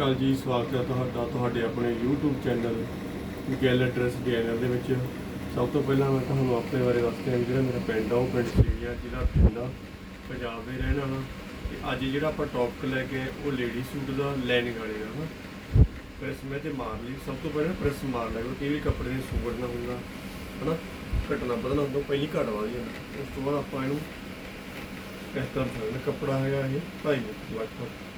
ਅਕਾਲ ਜੀ, ਸਵਾਗਤ ਹੈ ਤੁਹਾਡਾ, ਤੁਹਾਡੇ ਆਪਣੇ YouTube ਚੈਨਲ ਗੈਲਟ ਡਰੈਸ ਗੈਲਰ ਦੇ ਵਿੱਚ। ਸਭ ਤੋਂ ਪਹਿਲਾਂ ਮੈਂ ਤੁਹਾਨੂੰ ਆਪਣੇ ਬਾਰੇ ਦੱਸਦਾ ਹਾਂ ਜਿਹੜਾ ਮੇਰਾ ਪਿੰਡ ਆ, ਉਹ ਪਿੰਡ ਸੀਰੀਆ ਜ਼ਿਲ੍ਹਾ ਬਠਿੰਡਾ ਪੰਜਾਬ ਦੇ ਰਹਿਣ ਵਾਲਾ। ਤੇ ਅੱਜ ਜਿਹੜਾ ਆਪਾਂ ਟੌਪਿਕ ਲੈ ਕੇ ਉਹ ਲੇਡੀ ਸੂਟ ਦਾ ਲਾਈਨਿੰਗ ਵਾਲੇ ਦਾ ਹਨਾ ਪ੍ਰੈਸ ਮੈਂ ਤੇ ਮਾਰ ਲਈ, ਸਭ ਤੋਂ ਪਹਿਲਾਂ ਪ੍ਰੈਸ ਮਾਰ ਲਿਆ ਕਿ ਵੀ ਕੱਪੜੇ ਸੂਟ ਨਾ ਹੁੰਦਾ, ਹਨਾ? ਘਟਣਾ ਬਦਲਣਾ ਹੁੰਦਾ ਪਹਿਲੀ ਘਟ ਵਾਲੀ ਜਾਂਦਾ। ਉਸ ਤੋਂ ਬਾਅਦ ਆਪਾਂ ਇਹਨੂੰ ਇਸ ਤਰ੍ਹਾਂ ਸਕਦਾ ਕੱਪੜਾ ਹੈਗਾ ਇਹ 2.5 ਮੀਟਰ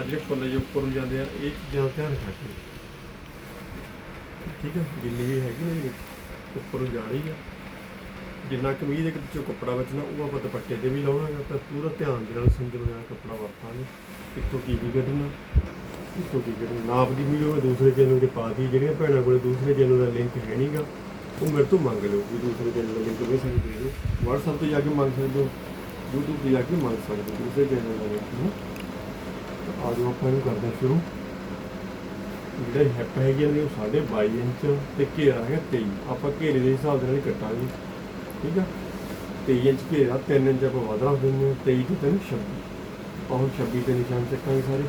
ਅੱਜ ਜਿਹੜੇ ਉੱਪਰ ਨੂੰ ਜਾਂਦੇ ਆ, ਇਹ ਚੀਜ਼ਾਂ ਦਾ ਧਿਆਨ ਰੱਖਣਾ। ਠੀਕ ਹੈ ਗਿੱਲੀ ਵੀ ਹੈਗੀ ਨਾ ਜਿਹੜੀ ਉੱਪਰ ਨੂੰ ਜਾ ਰਹੀ ਆ। ਜਿੰਨਾ ਕਮੀਜ਼ ਦੇ ਵਿੱਚੋਂ ਕੱਪੜਾ ਬਚਣਾ, ਉਹ ਆਪਾਂ ਦੁਪੱਟੇ ਤੇ ਵੀ ਲਾਉਣਾ ਹੈ ਤਾਂ ਪੂਰਾ ਧਿਆਨ ਦੇ ਨਾਲ ਸੰਜਮ ਨਾਲ ਕੱਪੜਾ ਵਰਤਾਂਗੇ। ਕਿੱਥੋਂ ਕੀ ਕੀ ਕੱਢਣਾ ਕਿੱਥੋਂ ਕੀ ਕੱਢਣਾ। ਨਾਪ ਦੀ ਵੀਡੀਓ ਮੈਂ ਦੂਸਰੇ ਚੈਨਲ ਤੇ ਪਾ ਦਿੱਤੀ, ਜਿਹੜੀਆਂ ਭੈਣਾਂ ਕੋਲੇ ਦੂਸਰੇ ਚੈਨਲ ਦਾ ਲਿੰਕ ਹੈ ਨਹੀਂਗਾ ਉਹ ਮੇਰੇ ਤੋਂ ਮੰਗ ਲਓ ਵੀ ਦੂਸਰੇ ਚੈਨਲ ਦਾ ਲਿੰਕ ਦੇ ਸਕਦੇ ਹੋ ਦਿਓ। WhatsApp ਤੇ ਜਾ ਕੇ ਮੰਗ ਸਕਦੇ ਹੋ, YouTube ਤੇ ਜਾ ਕੇ ਮੰਗ ਸਕਦੇ ਹੋ, ਦੂਸਰੇ ਚੈਨਲ ਦਾ ਲਿੰਕ ਨੂੰ। ਆ ਜਾਓ ਆਪਾਂ ਇਹਨੂੰ ਕਰਦੇ ਹਾਂ ਸ਼ੁਰੂ। ਜਿਹੜੇ ਹੈਪ ਹੈਗੇ ਨੇ ਉਹ ਸਾਢੇ 22 ਇੰਚ ਤੇ ਘੇਰਾ ਹੈਗਾ 23 ਆਪਾਂ ਘੇਰੇ ਦੇ ਹਿਸਾਬ ਦੇ ਨਾਲ ਕੱਟਾਂਗੇ। ਠੀਕ ਆ? 23 ਇੰਚ ਘੇਰਾ 3 ਇੰਚ ਆਪਾਂ ਵਧਾ ਦਿੰਦੇ ਹਾਂ। 23 ਤੇ 3 26 ਆਪਾਂ ਹੁਣ 26 ਤੇ ਨਿਸ਼ਾਨ ਚੱਕਾਂਗੇ ਸਾਰੇ।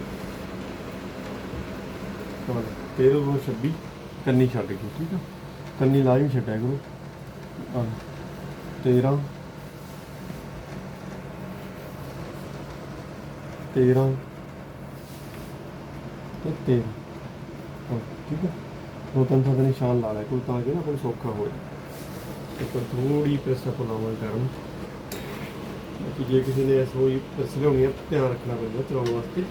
ਹਾਂ 13 ਨੂੰ 26 ਕੰਨੀ ਛੱਡ ਕੇ, ਠੀਕ ਆ? ਕੰਨੀ ਲਾਜ਼ਮੀ ਛੱਡਿਆ ਕਰੋ। ਹਾਂ 13 13 ਤੇ 13 ਹਾਂ, ਠੀਕ ਹੈ। ਦੋ ਤਿੰਨ ਥਾਂ ਤੇ ਨਿਸ਼ਾਨ ਲਾ ਲਿਆ ਕੋਈ ਤਾਂ ਕਿ ਨਾ ਕੋਈ ਸੌਖਾ ਹੋਏ। ਉੱਪਰ ਥੋੜੀ ਪ੍ਰੈਸ ਆਪਾਂ ਲਾਵਾਂਗੇ ਕਰਨ ਬਾਕੀ ਜੇ ਕਿਸੇ ਨੇ ਐਸ ਹੋਈ ਪ੍ਰੈਸ ਲਿਆਉਣੀ ਹੈ, ਧਿਆਨ ਰੱਖਣਾ ਪੈਂਦਾ ਚਲਾਉਣ ਵਾਸਤੇ।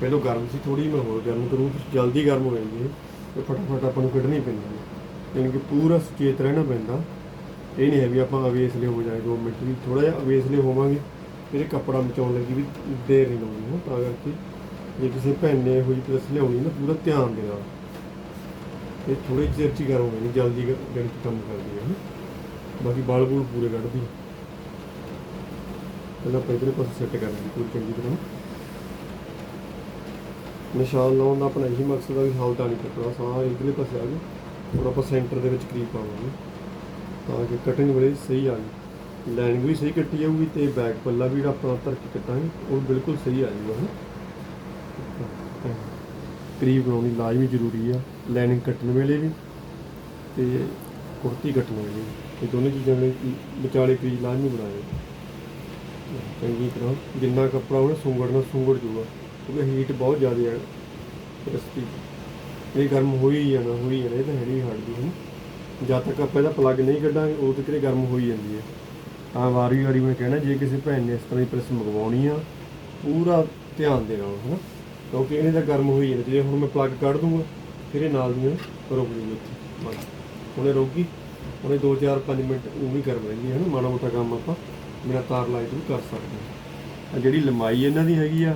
ਪਹਿਲਾਂ ਗਰਮ ਸੀ ਥੋੜੀ ਮੈਂ ਹੋਰ ਗਰਮ ਕਰੂੰ ਜਲਦੀ ਗਰਮ ਹੋ ਜਾਂਦੀ ਹੈ। ਤੇ ਫਟਾਫਟ ਆਪਾਂ ਨੂੰ ਕੱਢਣੀ ਪੈਂਦੀ ਹੈ। ਯਾਨੀ ਕਿ ਪੂਰਾ ਸੁਚੇਤ ਰਹਿਣਾ ਪੈਂਦਾ। ਇਹ ਨਹੀਂ ਹੈ ਵੀ ਆਪਾਂ ਅਵੇਸਲੇ ਹੋ ਜਾਏ ਦੋ ਮਿੰਟ ਵੀ ਥੋੜਾ ਜਿਹਾ ਅਵੇਸਲੇ ਹੋਵਾਂਗੇ। ਫਿਰ ਇਹ ਕੱਪੜਾ ਬਚਾਉਣ ਲੱਗੀ ਵੀ ਦੇਰ ਨਹੀਂ ਲਾਉਣੀ ਹੈ, ਤਾਂ ਕਰਕੇ ਜੇ ਕਿਸੇ ਭੈਣ ਨੇ ਹੋਈ ਪ੍ਰੈਸ ਲਿਆਉਣੀ ਨਾ, ਪੂਰਾ ਧਿਆਨ ਦੇ ਨਾਲ। ਇਹ ਥੋੜੇ ਚਿਰ ਚ ਹੀ ਗਰਮ ਹੋਣੀ ਜਲਦੀ ਗ- ਕੰਮ ਕਰਦੀ ਹੈ ਨਾ ਬਾਕੀ ਬਾਲ ਬੂਲ ਪੂਰੇ ਕੱਢਦੀ। ਪਹਿਲਾਂ ਆਪਾਂ ਇਧਰੇ ਪਾਸੇ ਸੈੱਟ ਕਰ ਲਈ ਪੂਰੀ ਚੰਗੀ ਤਰ੍ਹਾਂ। ਨਿਸ਼ਾਨ ਲਾਉਣ ਦਾ ਆਪਣਾ ਇਹੀ ਮਕਸਦ ਹੈ ਵੀ ਹਲਦਾ ਨਹੀਂ ਕੱਪੜਾ ਸਾਰਾ ਇਧਰਲੇ ਪਾਸੇ ਆ ਗਿਆ ਹੁਣ ਆਪਾਂ ਸੈਂਟਰ ਦੇ ਵਿੱਚ ਕਰੀਬ ਪਾਵਾਂਗੇ ਤਾਂ ਕਿ ਕਟਿੰਗ ਵੇਲੇ ਸਹੀ ਆ ਜਾਏ। ਲਾਈਨ ਵੀ ਸਹੀ ਕੱਟੀ ਜਾਊਗੀ ਤੇ ਬੈਕ ਪੱਲਾ ਵੀ ਜਿਹੜਾ ਆਪਣਾ ਧਰ ਕੇ ਕੱਟਾਂਗੇ, ਉਹ ਬਿਲਕੁਲ ਸਹੀ ਆ ਜਾਊਗਾ ਹਾਂ ਕਰੀਬ ਬਣਾਉਣੀ ਲਾਜ਼ਮੀ ਜ਼ਰੂਰੀ ਆ, ਲਾਈਨਿੰਗ ਕੱਟਣ ਵੇਲੇ ਵੀ ਤੇ ਕੁੜਤੀ ਕੱਟਣ ਵੇਲੇ ਵੀ। ਇਹ ਦੋਨੇ ਚੀਜ਼ਾਂ ਨੇ ਵਿਚਾਲੇ ਕਰੀਬ ਲਾਜ਼ਮੀ ਬਣਾਏ। ਚੰਗੀ ਤਰ੍ਹਾਂ ਜਿੰਨਾ ਕੱਪੜਾ ਉਹਨੇ ਸੁੰਗੜਨਾ ਸੁੰਗੜ ਜੂਗਾ, ਕਿਉਂਕਿ ਹੀਟ ਬਹੁਤ ਜ਼ਿਆਦਾ ਹੈ ਰਸਤੀ ਇਹ ਗਰਮ ਹੋਈ ਹੀ ਜਾਣਾ ਹੋਈ ਜਾਣਾ ਇਹ ਤਾਂ ਹੈ ਹਟਦੀ ਹੈ ਜਦ ਤੱਕ ਆਪਾਂ ਇਹਦਾ ਪਲੱਗ ਨਹੀਂ ਕੱਢਾਂਗੇ, ਉਦੋਂ ਤੱਕ ਇਹ ਗਰਮ ਹੋਈ ਜਾਂਦੀ ਹੈ ਤਾਂ ਵਾਰੀ ਵਾਰੀ ਮੈਂ ਕਹਿਣਾ, ਜੇ ਕਿਸੇ ਭੈਣ ਨੇ ਇਸ ਤਰ੍ਹਾਂ ਦੀ ਪ੍ਰੈਸ ਮੰਗਵਾਉਣੀ ਆ, ਪੂਰਾ ਧਿਆਨ ਦੇ ਨਾਲ ਹਨਾ। ਕਿਉਂਕਿ ਇਹਨੇ ਤਾਂ ਗਰਮ ਹੋਈ ਜਾਂਦੀ ਜੇ ਹੁਣ ਮੈਂ ਪਲੱਗ ਕੱਢ ਦੂੰਗਾ, ਫਿਰ ਇਹ ਨਾਲ ਦੀਆਂ ਰੁਕ ਜੂਗੀ ਇੱਥੇ ਬਸ। ਹੁਣੇ ਰੁਕ ਗਈ। ਹੁਣੇ 2 4 5 ਮਿੰਟ ਉਹ ਵੀ ਗਰਮ ਰਹਿੰਦੀ ਹੈ ਨਾ? ਮਾੜਾ ਮੋਟਾ ਕੰਮ ਆਪਾਂ ਮੇਰਾ ਤਾਰ ਲਾਈਟ ਵੀ ਕਰ ਸਕਦੇ ਹਾਂ। ਆ ਜਿਹੜੀ ਲੰਬਾਈ ਇਹਨਾਂ ਦੀ ਹੈਗੀ ਆ,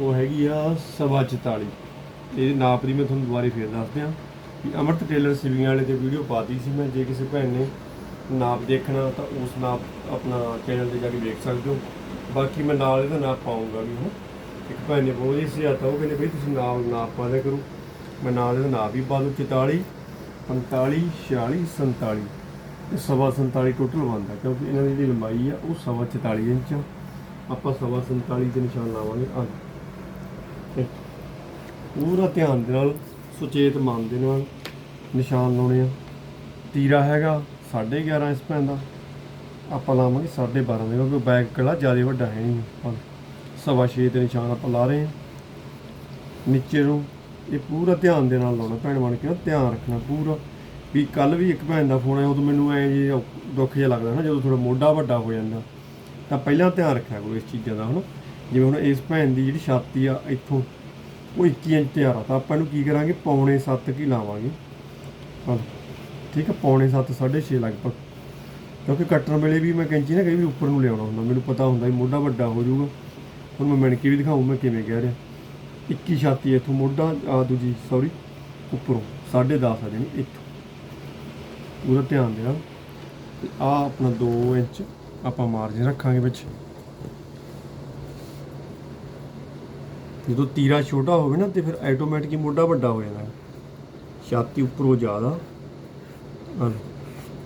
ਉਹ ਹੈਗੀ ਆ ਸਵਾ 44 ਇਹ ਨਾਪ ਦੀ ਮੈਂ ਤੁਹਾਨੂੰ ਦੁਬਾਰੇ ਫੇਰ ਦੱਸ ਦਿਆਂ ਕਿ ਅਮਰਤ ਟੇਲਰ ਸਿਵਿੰਗ ਵਾਲੇ ਤੇ ਵੀਡੀਓ ਪਾਤੀ ਸੀ ਮੈਂ। ਜੇ ਕਿਸੇ ਭੈਣ ਨੇ ਨਾਪ ਦੇਖਣਾ ਤਾਂ ਉਸ ਨਾਪ ਆਪਣਾ ਚੈਨਲ ਤੇ ਜਾ ਕੇ ਦੇਖ ਸਕਦੇ ਹੋ। ਬਾਕੀ ਮੈਂ ਨਾਲ ਇਹਦਾ ਨਾਪ ਪਾਉਂਗਾ ਵੀ ਹਾਂ ਇੱਕ ਭੈਣ ਨੇ ਬਹੁਤ ਹੀ ਸਿਆਤਾ ਉਹ ਕਹਿੰਦੇ ਬਈ ਤੁਸੀਂ ਨਾਲ ਨਾਪ ਪਾ ਦਿਆ ਕਰੋ। ਮੈਂ ਨਾਲ ਇਹਦਾ ਨਾਪ ਵੀ ਪਾ ਦੂੰ 44 45 46 47 ਇਹ ਸਵਾ 47 ਟੋਟਲ ਬਣਦਾ, ਕਿਉਂਕਿ ਇਹਨਾਂ ਦੀ ਜਿਹੜੀ ਲੰਬਾਈ ਆ, ਉਹ ਸਵਾ 44 ਇੰਚ ਆ। ਆਪਾਂ ਸਵਾ 47 ਦੇ ਨਿਸ਼ਾਨ ਲਾਵਾਂਗੇ ਆ ਤੇ ਪੂਰਾ ਧਿਆਨ ਦੇ ਨਾਲ, ਸੁਚੇਤ ਮਨ ਦੇ ਨਾਲ ਨਿਸ਼ਾਨ ਲਾਉਣੇ ਆ। ਤੀਰਾ ਹੈਗਾ 11.5 ਇਸ ਪੈਂਦਾ। ਆਪਾਂ ਲਾਵਾਂਗੇ 12.5 ਦਾ, ਕਿਉਂਕਿ ਬੈਗ ਕਲਾ ਜ਼ਿਆਦਾ ਵੱਡਾ ਹੈ ਨਹੀਂ। ਆਪਾਂ ਸਵਾ 6 ਤੇ ਨਿਸ਼ਾਨ ਆਪਾਂ ਲਾ ਰਹੇ ਹਾਂ। ਨੀਚੇ ਨੂੰ ਇਹ ਪੂਰਾ ਧਿਆਨ ਦੇ ਨਾਲ ਲਾਉਣਾ, ਭੈਣ ਬਣ ਕੇ ਧਿਆਨ ਰੱਖਣਾ ਪੂਰਾ। ਵੀ ਕੱਲ ਵੀ ਇੱਕ ਭੈਣ ਦਾ ਫੋਨ ਆਇਆ, ਉਦੋਂ ਮੈਨੂੰ ਐ ਜੀ ਦੁੱਖ ਜਿਹਾ ਲੱਗਦਾ ਨਾ, ਜਦੋਂ ਥੋੜਾ ਮੋਢਾ ਵੱਡਾ ਹੋ ਜਾਂਦਾ। ਤਾਂ ਪਹਿਲਾਂ ਧਿਆਨ ਰੱਖਿਆ ਕਰੋ ਇਸ ਚੀਜ਼ਾਂ ਦਾ ਹਨਾ। ਜਿਵੇਂ ਹੁਣ ਇਸ ਭੈਣ ਦੀ ਜਿਹੜੀ ਛਾਤੀ ਆ ਇੱਥੋਂ, ਉਹ 21 ਇੰਚ ਤਿਆਰ ਆ। ਤਾਂ ਆਪਾਂ ਨੂੰ ਕੀ ਕਰਾਂਗੇ? ਪੌਣੇ 7 ਕੀ ਲਾਵਾਂਗੇ। ਹਾਂ ਠੀਕ ਹੈ ਪੌਣੇ 7 6.5 ਲਗਭਗ। ਕਿਉਂਕਿ ਕੱਟਣ ਵੇਲੇ ਵੀ ਮੈਂ ਕੈਂਚੀ ਨਾ ਕਈ ਵੀ ਉੱਪਰ ਨੂੰ ਲਿਆਉਣਾ ਹੁੰਦਾ। ਮੈਨੂੰ ਪਤਾ ਹੁੰਦਾ ਵੀ ਮੋਢਾ ਵੱਡਾ ਹੋ ਜਾਊਗਾ। ਹੁਣ ਮੈਂ ਮਣਕੀ ਵੀ ਦਿਖਾਉਂ ਮੈਂ ਕਿਵੇਂ ਕਹਿ ਰਿਹਾ। 21 ਛਾਤੀ ਇੱਥੋਂ ਮੋਢਾ ਆ ਦੂਜੀ ਸੌਰੀ ਉੱਪਰੋਂ 10.5 ਆ ਜਾਣੀ ਇੱਥੋਂ। ਉਹਦਾ ਧਿਆਨ ਦੇਣਾ। ਤੇ ਆ ਆਪਣਾ 2 ਇੰਚ ਆਪਾਂ ਮਾਰਜਨ ਰੱਖਾਂਗੇ ਵਿੱਚ। ਜਦੋਂ ਤੀਰਾ ਛੋਟਾ ਹੋਵੇ ਨਾ, ਤੇ ਫਿਰ ਆਟੋਮੈਟਿਕ ਹੀ ਮੋਢਾ ਵੱਡਾ ਹੋ ਜਾਂਦਾ। ਛਾਤੀ ਉੱਪਰੋਂ ਜ਼ਿਆਦਾ।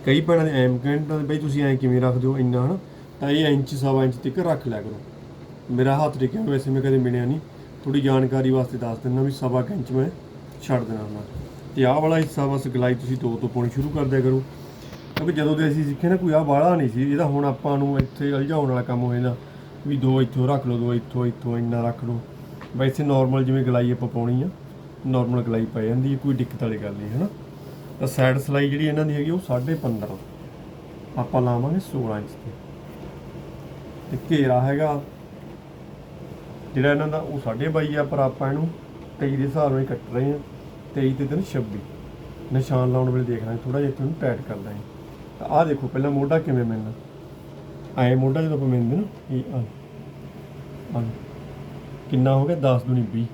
ਕਈ ਭੈਣਾਂ ਦੇ ਐਮ ਕਹਿੰਦਾ ਬਈ ਤੁਸੀਂ ਐਂ ਕਿਵੇਂ ਰੱਖਦੇ ਹੋ ਇੰਨਾ, ਹਨਾ? ਤਾਂ ਇਹ ਇੰਚ, ਸਵਾ ਇੰਚ ਤੱਕ ਰੱਖ ਲਿਆ ਕਰੋ। ਮੇਰਾ ਹੱਥ ਟਿਕਿਆ ਵੈਸੇ ਮੈਂ ਕਦੇ ਮਿਲਿਆ ਨਹੀਂ। ਥੋੜੀ ਜਾਣਕਾਰੀ ਵਾਸਤੇ ਦੱਸ ਦਿੰਦਾ ਵੀ ਸਵਾ ਕੁ ਇੰਚ ਮੈਂ ਛੱਡ ਦੇਣਾ ਹੁੰਦਾ। ਤੇ ਆਹ ਵਾਲਾ ਹਿੱਸਾ ਬਸ ਗਲਾਈ ਤੁਸੀਂ ਦੋ ਤੋਂ ਪਾਉਣੀ ਸ਼ੁਰੂ ਕਰ ਦਿਆ ਕਰੋ। ਕਿਉਂਕਿ ਜਦੋਂ ਦੇ ਅਸੀਂ ਸਿੱਖੇ ਨਾ, ਕੋਈ ਆਹ ਵਾਲਾ ਨਹੀਂ ਸੀ। ਇਹਦਾ ਹੁਣ ਆਪਾਂ ਨੂੰ ਇੱਥੇ ਅਲਝਾਉਣ ਵਾਲਾ ਕੰਮ ਹੋ ਜਾਂਦਾ ਵੀ ਦੋ ਇੱਥੋਂ ਰੱਖ ਲਓ, ਦੋ ਇੱਥੋਂ ਇੱਥੋਂ ਇੰਨਾ ਰੱਖ ਲਓ। ਵੈਸੇ ਨਾਰਮਲ ਜਿਵੇਂ ਗਲਾਈ ਆਪਾਂ ਪਾਉਣੀ ਆ ਨਾਰਮਲ ਗਲਾਈ ਪੈ ਜਾਂਦੀ ਹੈ ਕੋਈ ਦਿੱਕਤ ਵਾਲੀ ਗੱਲ ਨਹੀਂ ਹੈ ਨਾ ਤਾਂ ਸਾਈਡ ਸਲਾਈ ਜਿਹੜੀ ਇਹਨਾਂ ਦੀ ਹੈਗੀ ਉਹ 15.5 ਆਪਾਂ ਲਾਵਾਂਗੇ 16 ਇੰਚ ਤੇ ਤੇ ਘੇਰਾ ਹੈਗਾ ਜਿਹੜਾ ਇਹਨਾਂ ਦਾ ਉਹ 22.5 ਆ, ਪਰ ਆਪਾਂ ਇਹਨੂੰ 23 ਦੇ ਹਿਸਾਬ ਨਾਲ ਹੀ ਕੱਟ ਰਹੇ ਹਾਂ। 23 ਤੇ ਦਿਨ 26 ਨਿਸ਼ਾਨ ਲਾਉਣ ਵੇਲੇ ਦੇਖ ਲਾਂਗੇ ਥੋੜਾ ਜਿਹਾ ਇੱਥੋਂ ਟਾਈਟ ਕਰ ਦਾਂਗੇ ਤਾਂ ਆਹ ਦੇਖੋ, ਪਹਿਲਾਂ ਮੋਢਾ ਕਿਵੇਂ ਮਿਲਣਾ? ਐ ਮੋਢਾ ਜਦੋਂ ਆਪਾਂ ਮਿਲਦੇ ਨਾ, ਇਹ ਆ ਆ ਕਿੰਨਾ ਹੋ ਗਿਆ? 10 ਦੁਨੀ 20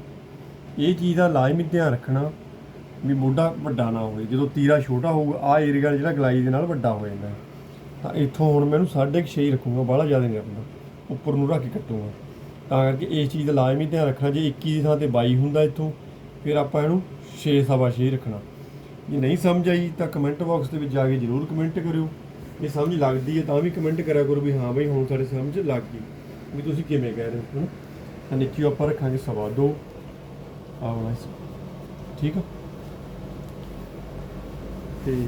ਇਹ ਚੀਜ਼ ਦਾ ਲਾਜ਼ਮੀ ਧਿਆਨ ਰੱਖਣਾ ਵੀ ਮੋਢਾ ਵੱਡਾ ਨਾ ਹੋਵੇ। ਜਦੋਂ ਤੀਰਾ ਛੋਟਾ ਹੋਊਗਾ ਆ ਏਰੀਆ ਜਿਹੜਾ ਗਲਾਈ ਦੇ ਨਾਲ ਵੱਡਾ ਹੋ ਜਾਂਦਾ ਤਾਂ ਇੱਥੋਂ ਹੁਣ ਮੈਨੂੰ 6.5 ਹੀ ਰੱਖੂੰਗਾ, ਬਾਹਲਾ ਜ਼ਿਆਦਾ ਨਹੀਂ ਰੱਖਦਾ। ਉੱਪਰ ਨੂੰ ਰੱਖ ਕੇ ਕੱਟੂੰਗਾ। ਤਾਂ ਕਰਕੇ ਇਸ ਚੀਜ਼ ਦਾ ਲਾਜ਼ਮੀ ਧਿਆਨ ਰੱਖਣਾ ਜੇ 21 ਦੀ ਥਾਂ ਤੇ 22 ਹੁੰਦਾ ਇੱਥੋਂ, ਫਿਰ ਆਪਾਂ ਇਹਨੂੰ 6 ਸਵਾ 6 ਰੱਖਣਾ। ਜੇ ਨਹੀਂ ਸਮਝ ਆਈ ਤਾਂ ਕਮੈਂਟ ਬਾਕਸ ਦੇ ਵਿੱਚ ਜਾ ਕੇ ਜਰੂਰ ਕਮੈਂਟ ਕਰਿਓ। ਜੇ ਸਮਝ ਲੱਗਦੀ ਹੈ ਤਾਂ ਵੀ ਕਮੈਂਟ ਕਰਿਆ ਕਰੋ ਵੀ ਹਾਂ ਬਈ ਹੁਣ ਸਾਡੇ ਸਮਝ ਲੱਗ ਗਈ। ਵੀ ਤੁਸੀਂ ਕਿਵੇਂ ਕਹਿ ਰਹੇ ਹੋ, ਹਨਾ? ਤਾਂ ਨੀਚੇ ਆਪਾਂ ਰੱਖਾਂਗੇ ਸਵਾ ਦੋ। ਆਹ ਵਾਲਾ ਠੀਕ ਆ? ਤੇ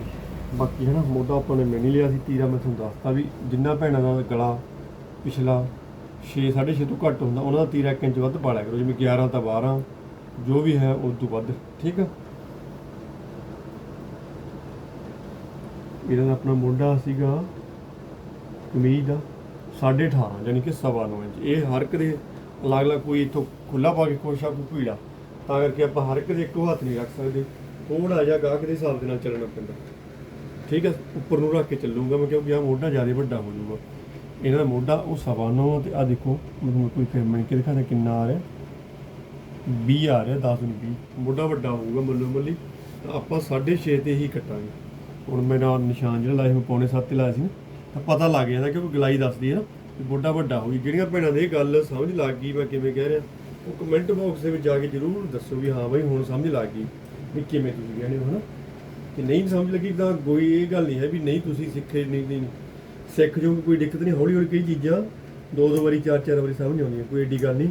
ਬਾਕੀ ਹੈ ਨਾ ਮੋਢਾ ਆਪਾਂ ਨੇ ਮਿਲ ਹੀ ਲਿਆ ਸੀ, ਤੀਰਾ ਮੈਂ ਤੁਹਾਨੂੰ ਦੱਸਤਾ ਵੀ ਜਿੰਨਾ ਭੈਣਾਂ ਦਾ ਗਲਾ ਪਿਛਲਾ 6 6.5 ਤੋਂ ਘੱਟ ਹੁੰਦਾ, ਉਹਨਾਂ ਦਾ ਤੀਰਾ 1 ਇੰਚ ਵੱਧ ਪਾ ਲਿਆ ਕਰੋ, ਜਿਵੇਂ 11 ਤਾਂ 12 ਜੋ ਵੀ ਹੈ ਉਸ ਤੋਂ ਵੱਧ, ਠੀਕ ਆ? ਇਹਦਾ ਤਾਂ ਆਪਣਾ ਮੋਢਾ ਸੀਗਾ, ਕਮੀਜ਼ ਦਾ 18.5 ਯਾਨੀ ਕਿ ਸਵਾ ਨੌ ਇੰਚ। ਇਹ ਹਰ ਇੱਕ ਦੇ ਅਲੱਗ ਅਲੱਗ ਕੋਈ ਇੱਥੋਂ ਖੁੱਲਾ ਪਾ ਕੇ ਖੁਸ਼ ਆ, ਕੋਈ ਭੀੜਾ। ਤਾਂ ਕਰਕੇ ਆਪਾਂ ਹਰ ਇੱਕ ਦੇ ਇੱਕੋ ਹੱਥ ਨਹੀਂ ਰੱਖ ਸਕਦੇ। ਥੋੜਾ ਜਿਹਾ ਗਾਹਕ ਦੇ ਹਿਸਾਬ ਦੇ ਨਾਲ ਚੱਲਣਾ ਪੈਂਦਾ। ਠੀਕ ਹੈ ਉੱਪਰ ਨੂੰ ਰੱਖ ਕੇ ਚੱਲੂਗਾ, ਮੈਂ ਕਿਉਂਕਿ ਆ ਮੋਢਾ ਜ਼ਿਆਦਾ ਵੱਡਾ ਹੋ ਜਾਊਗਾ। ਇਹਨਾਂ ਦਾ ਮੋਢਾ ਉਹ ਸਵਾ ਨੌ ਆ ਤੇ ਆ ਦੇਖੋ ਮੈਨੂੰ ਕੋਈ ਫਿਰ ਮੈਂ ਕਿ ਦਿਖਾਦਾ ਕਿੰਨਾ ਆ ਰਿਹਾ। 20 ਆ ਰਿਹਾ 10 ਨਹੀਂ 20 ਮੋਢਾ ਵੱਡਾ ਹੋਊਗਾ ਮੱਲੋ ਮੱਲੀ। ਤਾਂ ਆਪਾਂ 6.5 ਤੇ ਹੀ ਕੱਟਾਂਗੇ। ਹੁਣ ਮੇਰਾ ਨਿਸ਼ਾਨ ਜਿਹੜਾ ਲਾਇਆ ਮੈਂ ਪੌਣੇ 7 ਤੇ ਲਾਇਆ ਸੀ ਨਾ। ਤਾਂ ਪਤਾ ਲੱਗ ਜਾਂਦਾ ਉਹ ਗਲਾਈ ਦੱਸਦੀ ਹੈ ਨਾ ਕਿ ਮੋਢਾ ਵੱਡਾ ਹੋਊਗੀ ਜਿਹੜੀਆਂ ਭੈਣਾਂ ਦੇ ਇਹ ਗੱਲ ਸਮਝ ਲੱਗ ਗਈ, ਮੈਂ ਕਿਵੇਂ ਕਹਿ ਰਿਹਾ। ਉਹ ਕਮੈਂਟ ਬਾਕਸ ਦੇ ਵਿੱਚ ਜਾ ਕੇ ਜਰੂਰ ਦੱਸੋ ਵੀ ਹਾਂ ਬਈ, ਹੁਣ ਸਮਝ ਲੱਗ ਗਈ ਵੀ ਕਿਵੇਂ ਤੁਸੀਂ ਕਹਿੰਦੇ ਹੋ ਨਾ ਕਿ ਨਹੀਂ ਸਮਝ ਲੱਗੀ ਤਾਂ ਕੋਈ ਇਹ ਗੱਲ ਨਹੀਂ ਹੈ ਵੀ ਨਹੀਂ ਤੁਸੀਂ ਸਿੱਖੇ, ਨਹੀਂ ਨਹੀਂ ਨਹੀਂ। ਸਿੱਖ ਜੋ ਕੋਈ ਦਿੱਕਤ ਨਹੀਂ ਹੌਲੀ ਹੌਲੀ ਕਈ ਚੀਜ਼ਾਂ ਦੋ ਦੋ ਵਾਰੀ, ਚਾਰ ਚਾਰ ਵਾਰੀ ਸਮਝ ਆਉਂਦੀਆਂ, ਕੋਈ ਏਡੀ ਗੱਲ ਨਹੀਂ।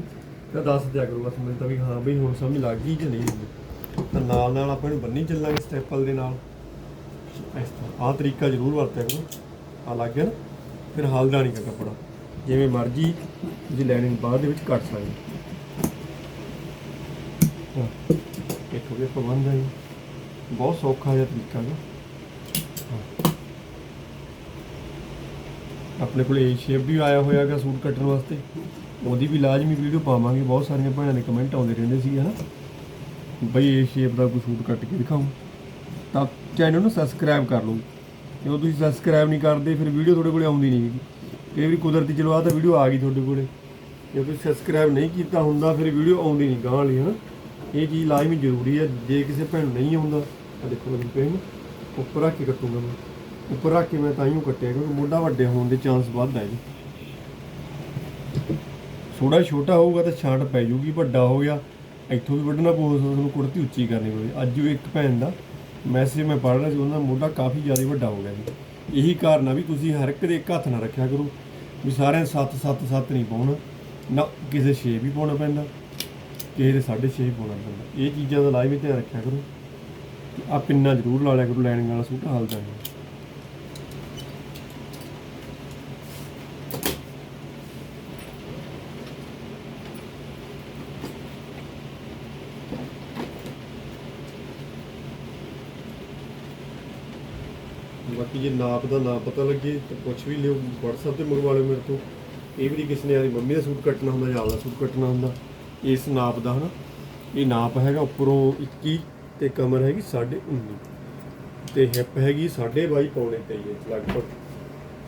ਤਾਂ ਦੱਸ ਦਿਆ ਕਰੋ ਬਸ, ਮੈਨੂੰ ਤਾਂ ਵੀ ਹਾਂ ਬਈ ਹੁਣ ਸਮਝ ਲੱਗ ਗਈ ਜਾਂ ਨਹੀਂ। ਲੱਗੀ। ਤਾਂ ਨਾਲ ਨਾਲ ਆਪਾਂ ਨੂੰ ਬੰਨੀ ਚੱਲਾਂਗੇ ਸਟੈਪਲ ਦੇ ਨਾਲ। ਇਸ ਤਰ੍ਹਾਂ, ਆਹ ਤਰੀਕਾ ਜ਼ਰੂਰ ਵਰਤਿਆ ਕਰੋ। ਆ ਲੱਗ ਗਿਆ ਨਾ, ਫਿਰ ਹਲਦਾ ਨਹੀਂ ਗਾ ਕੱਪੜਾ। ਜਿਵੇਂ ਮਰਜ਼ੀ ਤੁਸੀਂ ਲਾਈਨਿੰਗ ਬਾਅਦ ਦੇ ਵਿੱਚ ਕੱਟ ਸਕਦੇ ਹਾਂ। ਇੱਕ ਹੋ ਗਿਆ ਪ੍ਰਬੰਧ ਹੈ ਜੀ। ਬਹੁਤ ਸੌਖਾ ਜਿਹਾ ਤਰੀਕਾ ਹੈ। ਆਪਣੇ ਕੋਲ ਏ ਸ਼ੇਪ ਵੀ ਆਇਆ ਹੋਇਆ ਹੈਗਾ ਸੂਟ ਕੱਟਣ ਵਾਸਤੇ। ਉਹਦੀ ਵੀ ਲਾਜ਼ਮੀ ਵੀਡੀਓ ਪਾਵਾਂਗੇ, ਬਹੁਤ ਸਾਰੀਆਂ ਭੈਣਾਂ ਦੇ ਕਮੈਂਟ ਆਉਂਦੇ ਰਹਿੰਦੇ ਸੀ, ਹਨਾ। ਬਈ ਏ ਸ਼ੇਪ ਦਾ ਕੋਈ ਸੂਟ ਕੱਟ ਕੇ ਦਿਖਾਓ ਤਾਂ ਚੈਨਲ ਨੂੰ ਸਬਸਕ੍ਰਾਈਬ ਕਰ ਲਓ। ਜਦੋਂ ਤੁਸੀਂ ਸਬਸਕ੍ਰਾਈਬ ਨਹੀਂ ਕਰਦੇ, ਫਿਰ ਵੀਡੀਓ ਤੁਹਾਡੇ ਕੋਲੇ ਆਉਂਦੀ ਨਹੀਂ ਹੈਗੀ। ਕਈ ਵਾਰੀ ਕੁਦਰਤੀ ਚਲੋ ਆ ਤਾਂ ਵੀਡੀਓ ਆ ਗਈ ਤੁਹਾਡੇ ਕੋਲੇ। ਜੇ ਤੁਸੀਂ ਸਬਸਕ੍ਰਾਈਬ ਨਹੀਂ ਕੀਤਾ ਹੁੰਦਾ, ਫਿਰ ਵੀਡੀਓ ਆਉਂਦੀ ਨਹੀਂ ਗਾਂ ਵਾਲੀ, ਹਨਾ। ਇਹ ਚੀਜ਼ ਲਾਜ਼ਮੀ ਜ਼ਰੂਰੀ ਹੈ। ਜੇ ਕਿਸੇ ਭੈਣ ਨਹੀਂ ਆਉਂਦਾ ਤਾਂ ਦੇਖੋ ਮੈਂ ਕਹੀਂ ਉੱਪਰ ਰੱਖ ਕੇ ਕੱਟੂਗਾ ਮੈਂ। ਉੱਪਰ ਰੱਖ ਕੇ ਮੈਂ ਤਾਂ ਹੀ ਕੱਟਿਆ ਕਿਉਂਕਿ ਮੋਢਾ ਵੱਡੇ ਹੋਣ ਦੇ ਚਾਂਸ ਵੱਧ ਹੈ ਜੀ। ਥੋੜਾ ਛੋਟਾ ਹੋਊਗਾ ਤਾਂ ਛਾਂਟ ਪੈ ਜੂਗੀ, ਵੱਡਾ ਹੋ ਗਿਆ, ਇੱਥੋਂ ਵੀ ਵੱਢਣਾ ਪਊ ਤੁਹਾਨੂੰ ਕੁੜਤੀ ਉੱਚੀ ਕਰਨੀ ਪਊਗੀ ਅੱਜ ਵੀ ਇੱਕ ਭੈਣ ਦਾ ਮੈਸੇਜ ਮੈਂ ਪੜ੍ਹ ਰਿਹਾ ਸੀ ਉਹਨਾਂ ਦਾ ਮੋਢਾ ਕਾਫੀ ਜ਼ਿਆਦਾ ਵੱਡਾ ਹੋ ਗਿਆ ਜੀ। ਇਹੀ ਕਾਰਨ ਆ ਵੀ ਤੁਸੀਂ ਹਰ ਇੱਕ ਦੇ ਇੱਕ ਹੱਥ ਨਾਲ ਰੱਖਿਆ ਕਰੋ, ਵੀ ਸਾਰਿਆਂ 7 7 7 ਨਹੀਂ ਪਾਉਣਾ, ਨਾ ਕਿਸੇ 6 ਵੀ ਪਾਉਣਾ ਪੈਂਦਾ, ਕਿਸੇ ਦੇ 6.5 ਵੀ ਪਾਉਣਾ ਪੈਂਦਾ। ਇਹ ਚੀਜ਼ਾਂ ਦਾ ਲਾਜ਼ਮੀ ਧਿਆਨ ਰੱਖਿਆ ਕਰੋ। ਆ ਪਿੰਨਾ ਜ਼ਰੂਰ ਲਾ ਲਿਆ ਕਰੋ ਲਾਈਨਿੰਗ ਵਾਲਾ ਸੂਟ ਹਲਦਾ ਨਹੀਂ। ਬਾਕੀ ਜੇ ਨਾਪ ਦਾ ਨਾ ਪਤਾ ਲੱਗੇ ਤਾਂ ਪੁੱਛ ਵੀ ਲਿਓ। WhatsApp ਤੇ ਮੰਗਵਾ ਲਿਓ ਮੇਰੇ ਤੋਂ। ਇਹ ਵੀ ਕਿਸੇ ਨੇ ਆਦੀ ਮੰਮੀ ਦਾ ਸੂਟ ਕੱਟਣਾ ਹੁੰਦਾ ਜਾਂ ਆਪਦਾ ਸੂਟ ਕੱਟਣਾ ਹੁੰਦਾ? ਇਸ ਨਾਪ ਦਾ ਹਨਾ। ਇਹ ਨਾਪ ਹੈਗਾ ਉੱਪਰੋਂ 21 ਤੇ ਕਮਰ ਹੈਗੀ 19.5 ਤੇ ਹਿੱਪ ਹੈਗੀ 22.5 ਪੌਣੇ 23 ਇੰਚ ਲਗਭਗ।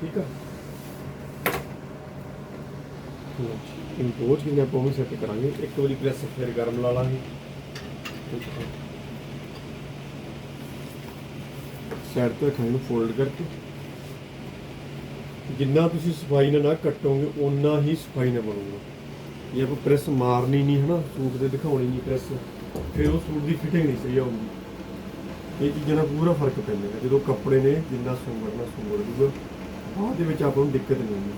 ਠੀਕ ਆ? ਇਹ ਦੋਜ ਕਿੰਨਾ ਪਾਉਣੀ ਸੈੱਟ ਕਰਾਂਗੇ। ਇੱਕ ਵਾਰੀ ਪ੍ਰੈਸ ਫਿਰ ਗਰਮ ਲਾ ਲਾਂਗੇ। ਸਾਈਡ ਤੋਂ ਖਾਣੇ ਨੂੰ ਫੋਲਡ ਕਰਕੇ। ਜਿੰਨਾ ਤੁਸੀਂ ਸਫ਼ਾਈ ਨਾਲ ਨਾ ਕੱਟੋਗੇ, ਓਨਾ ਹੀ ਸਫ਼ਾਈ ਨਾਲ ਬਣੂਗਾ। ਜੇ ਆਪਾਂ ਪ੍ਰੈਸ ਮਾਰਨੀ ਨਹੀਂ, ਹਨਾ, ਸੂਟ ਤੇ ਦਿਖਾਉਣੀ ਨਹੀਂ ਪ੍ਰੈਸ ਫਿਰ ਉਹ ਸੂਟ ਦੀ ਫਿਟਿੰਗ ਨਹੀਂ ਸਹੀ ਆਉਂਦੀ ਇਹ ਚੀਜ਼ਾਂ ਨਾਲ ਪੂਰਾ ਫ਼ਰਕ ਪੈਂਦਾ ਹੈ। ਜਦੋਂ ਕੱਪੜੇ ਨੇ ਜਿੰਨਾ ਸੁੰਗੜਨਾ ਸੁੰਗੜ ਜੂਗਾ ਬਾਅਦ ਦੇ ਵਿੱਚ ਆਪਾਂ ਨੂੰ ਦਿੱਕਤ ਨਹੀਂ ਆਉਂਦੀ।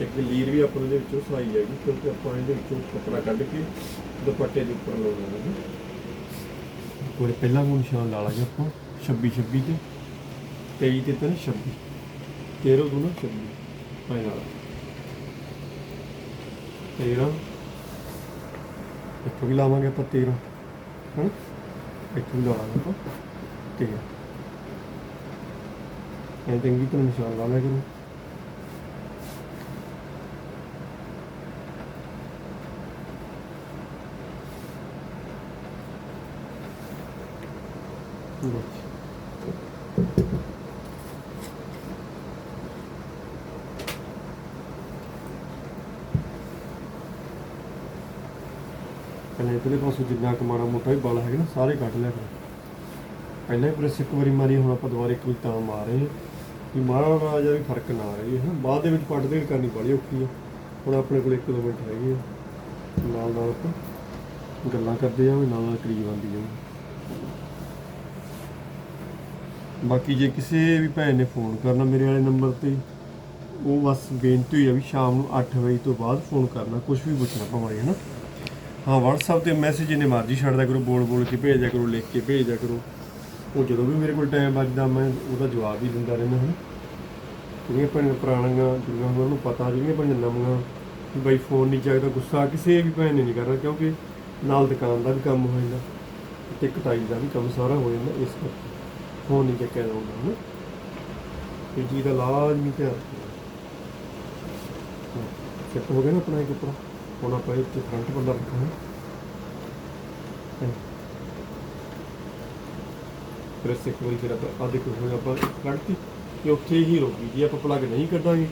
ਇੱਕ ਲੀਰ ਵੀ ਆਪਾਂ ਇਹਦੇ ਵਿੱਚੋਂ ਸਲਾਈ ਜਾਏਗੀ ਕਿਉਂਕਿ ਆਪਾਂ ਇਹਦੇ ਵਿੱਚੋਂ ਕੱਪੜਾ ਕੱਢ ਕੇ ਦੁਪੱਟੇ ਦੇ ਉੱਪਰ ਲਾਉਣਾ ਹੈ ਕੋਲੇ ਪਹਿਲਾਂ ਨੂੰ ਨਿਸ਼ਾਨ ਲਾ ਲਾਂਗੇ ਆਪਾਂ 26 26 ਤੇ 23 ਤੇ ਤਾਂ 26 13 ਦੂਣਾ 26 ਪਾਈ ਨਾਲ 13 ਇੱਥੋਂ ਵੀ ਲਾਵਾਂਗੇ ਆਪਾਂ 13 ਹਾਂ ਇੱਥੋਂ ਵੀ ਲਾ ਲਾਂਗੇ ਆਪਾਂ 13 ਇਹ ਚੰਗੀ ਤਰ੍ਹਾਂ ਨਿਸ਼ਾਨ ਲਾ ਲਿਆ ਕਰੋ। ਪਹਿਲਾਂ ਇਧਰਲੇ ਪਾਸੋਂ ਜਿੰਨਾ ਕੁ ਮੋਟਾ ਵੀ ਬਲ ਹੈਗਾ ਨਾ, ਸਾਰੇ ਕੱਢ ਲਿਆ ਕਰੋ। ਪਹਿਲਾਂ ਹੀ ਪ੍ਰੈਸ ਇੱਕ ਵਾਰੀ ਮਾਰੀ, ਹੁਣ ਆਪਾਂ ਦੁਬਾਰੇ ਇੱਕ ਤਾਂ ਮਾਰ। ਰਹੇ ਹਾਂ ਕਿ ਮਾੜਾ ਜਿਹਾ ਵੀ ਫ਼ਰਕ ਨਾ ਆ ਰਹੀ ਹੈ ਬਾਅਦ ਦੇ ਵਿੱਚ ਪੱਟ ਦੇੜ ਕਰਨੀ ਬੜੀ ਔਖੀ ਆ। ਹੁਣ ਆਪਣੇ ਕੋਲ 1 ਮਿੰਟ ਹੈਗੇ ਆ। ਨਾਲ ਨਾਲ ਆਪਾਂ ਗੱਲਾਂ ਕਰਦੇ ਜਾਵਾਂਗੇ ਨਾਲ ਨਾਲ ਕਰੀਬ ਆਉਂਦੀ ਜਾਵਾਂਗੇ ਬਾਕੀ ਜੇ ਕਿਸੇ ਵੀ ਭੈਣ ਨੇ ਫੋਨ ਕਰਨਾ ਮੇਰੇ ਵਾਲੇ ਨੰਬਰ ਤੇ, ਉਹ ਬਸ ਬੇਨਤੀ ਹੋਈ ਆ ਵੀ ਸ਼ਾਮ ਨੂੰ 8 ਵਜੇ ਤੋਂ ਬਾਅਦ ਫੋਨ ਕਰਨਾ ਕੁਝ ਵੀ ਪੁੱਛਣਾ ਭਾਵੇਂ ਹੈ ਨਾ ਹਾਂ, WhatsApp ਤੇ ਮੈਸੇਜ ਜਿੰਨੇ ਮਰਜ਼ੀ ਛੱਡਦਾ ਕਰੋ, ਬੋਲ ਬੋਲ ਕੇ ਭੇਜਿਆ ਕਰੋ, ਲਿਖ ਕੇ ਭੇਜ ਕਰੋ। ਉਹ ਜਦੋਂ ਵੀ ਮੇਰੇ ਕੋਲ ਟਾਈਮ ਬਚਦਾ, ਮੈਂ ਉਹਦਾ ਜਵਾਬ ਹੀ ਦਿੰਦਾ ਰਹਿੰਦਾ ਹਾਂ ਜਿਹੜੀਆਂ ਭੈਣਾਂ ਪੁਰਾਣੀਆਂ, ਜਿਹੜੀਆਂ ਉਹਨਾਂ ਨੂੰ ਪਤਾ, ਜਿਹੜੀਆਂ ਭੈਣਾਂ ਨਵੀਆਂ, ਵੀ ਬਾਈ ਫੋਨ ਨਹੀਂ ਚੱਕਦਾ, ਗੁੱਸਾ ਕਿਸੇ ਵੀ ਭੈਣ ਨੇ ਨਹੀਂ ਕਰਨਾ, ਕਿਉਂਕਿ ਨਾਲ ਦੁਕਾਨ ਦਾ ਵੀ ਕੰਮ ਹੋ ਜਾਂਦਾ, ਤੇ ਕਟਾਈ ਦਾ ਵੀ ਕੰਮ ਸਾਰਾ ਹੋ ਜਾਂਦਾ, ਇਸ ਕਰਕੇ। ਫੋਨ ਨਹੀਂ ਚੱਕਿਆ ਜਾਂਦਾ ਹੈ ਇਹ ਚੀਜ਼ ਦਾ ਲਾਜ਼ਮੀ ਧਿਆਨ ਰੱਖਣਾ। ਸੈੱਟ ਹੋ ਗਿਆ ਨਾ ਆਪਣਾ ਇਹ ਕੱਪੜਾ ਹੁਣ ਆਪਾਂ ਇਹ ਤੇ ਫਰੰਟ ਪੱਲਾ ਰੱਖਾਂਗੇ ਪ੍ਰੈਸ ਇੱਕ ਵਾਰੀ ਫਿਰ ਆਪਾਂ ਆ ਦੇਖੋ, ਹੁਣ ਆਪਾਂ ਕੱਢਤੀ ਤੇ ਉੱਥੇ ਹੀ ਰੋਕੀ ਜੀ ਆਪਾਂ ਪਲੱਗ ਨਹੀਂ ਕੱਢਾਂਗੇ,